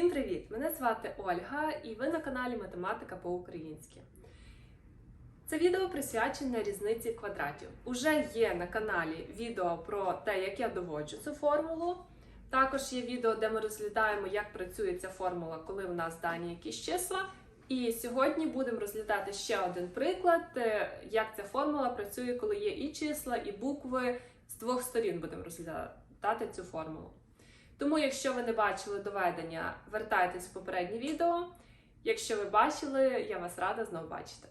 привіт! Мене звати Ольга, і ви на каналі Математика по-українськи. Це відео присвячене різниці квадратів. Уже є на каналі відео про те, як я доводжу цю формулу. Також є відео, де ми розглядаємо, як працює ця формула, коли в нас дані якісь числа. І сьогодні будемо розглядати ще один приклад, е, як ця формула працює, коли є і числа, і букви. З двох сторін будемо розглядати цю формулу. Тому, якщо ви не бачили доведення, вертайтесь в попереднє відео. Якщо ви бачили, я вас рада знову бачити.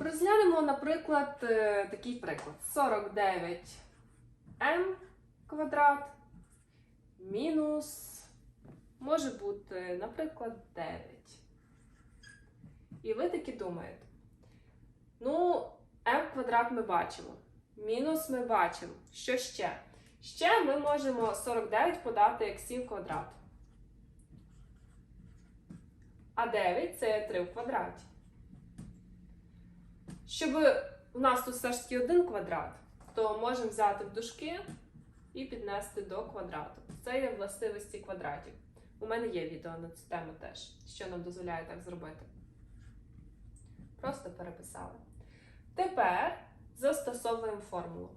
Розглянемо, наприклад, е, такий приклад: 49m квадрат мінус може бути, наприклад, 9. І ви таки думаєте: ну, m квадрат ми бачимо, мінус ми бачимо. Що ще? Ще ми можемо 49 подати як 7 квадрат. А 9 це 3 в квадраті. Щоб у нас тут все ж таки один квадрат, то можемо взяти в дужки і піднести до квадрату. Це є властивості квадратів. У мене є відео на цю тему теж, що нам дозволяє так зробити. Просто переписали. Тепер застосовуємо формулу.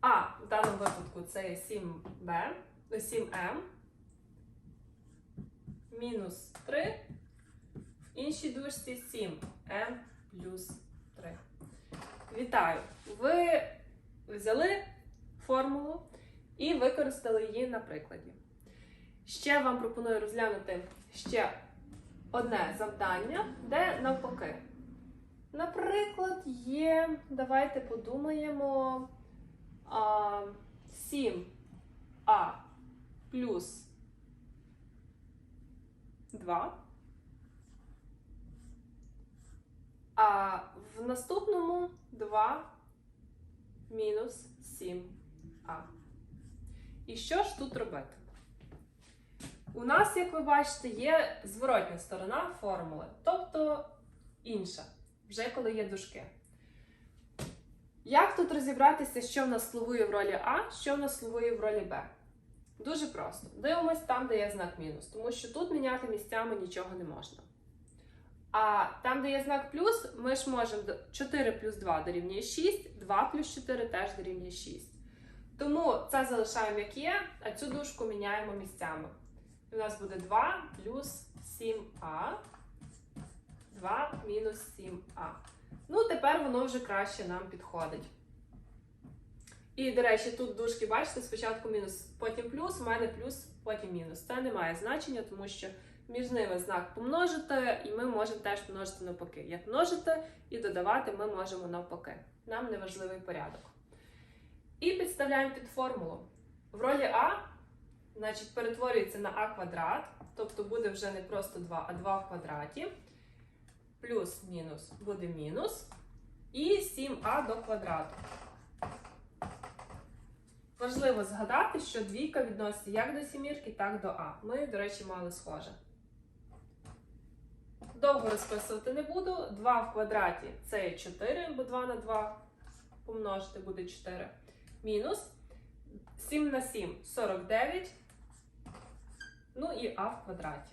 А в даному випадку це є 7b, 7m мінус 3, в іншій дужці 7m плюс 3. Вітаю! Ви взяли формулу і використали її на прикладі. Ще вам пропоную розглянути ще одне завдання, де навпаки. Наприклад, є, давайте подумаємо. 7а плюс 2. А в наступному 2 мінус 7а. І що ж тут робити? У нас, як ви бачите, є зворотня сторона формули, тобто інша, вже коли є дужки. Як тут розібратися, що в нас слугує в ролі А, що в нас слугує в ролі Б? Дуже просто. Дивимось там, де є знак мінус, тому що тут міняти місцями нічого не можна. А там, де є знак плюс, ми ж можемо 4 плюс 2 дорівнює 6, 2 плюс 4 теж дорівнює 6. Тому це залишаємо як є, а цю дужку міняємо місцями. І у нас буде 2 плюс 7а, 2 мінус 7а. Ну, тепер воно вже краще нам підходить. І, до речі, тут дужки, бачите, спочатку мінус, потім плюс, у мене плюс, потім мінус. Це не має значення, тому що між ними знак помножити, і ми можемо теж помножити навпаки. Як множити і додавати ми можемо навпаки. Нам не важливий порядок. І підставляємо під формулу. В ролі А, значить, перетворюється на А квадрат, тобто буде вже не просто 2, а 2 в квадраті плюс-мінус буде мінус. І 7а до квадрату. Важливо згадати, що двійка відноситься як до сімірки, так до А. Ми, до речі, мали схоже. Довго розписувати не буду. 2 в квадраті це 4, бо 2 на 2 помножити буде 4. Мінус 7 на 7 49. Ну і А в квадраті.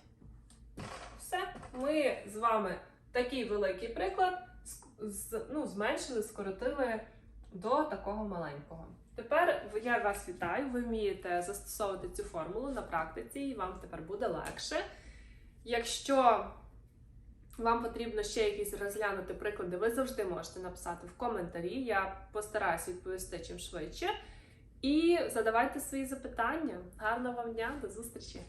Все. Ми з вами такий великий приклад ну, зменшили, скоротили до такого маленького. Тепер я вас вітаю, ви вмієте застосовувати цю формулу на практиці, і вам тепер буде легше. Якщо вам потрібно ще якісь розглянути приклади, ви завжди можете написати в коментарі. Я постараюсь відповісти чим швидше. І задавайте свої запитання. Гарного вам дня, до зустрічі!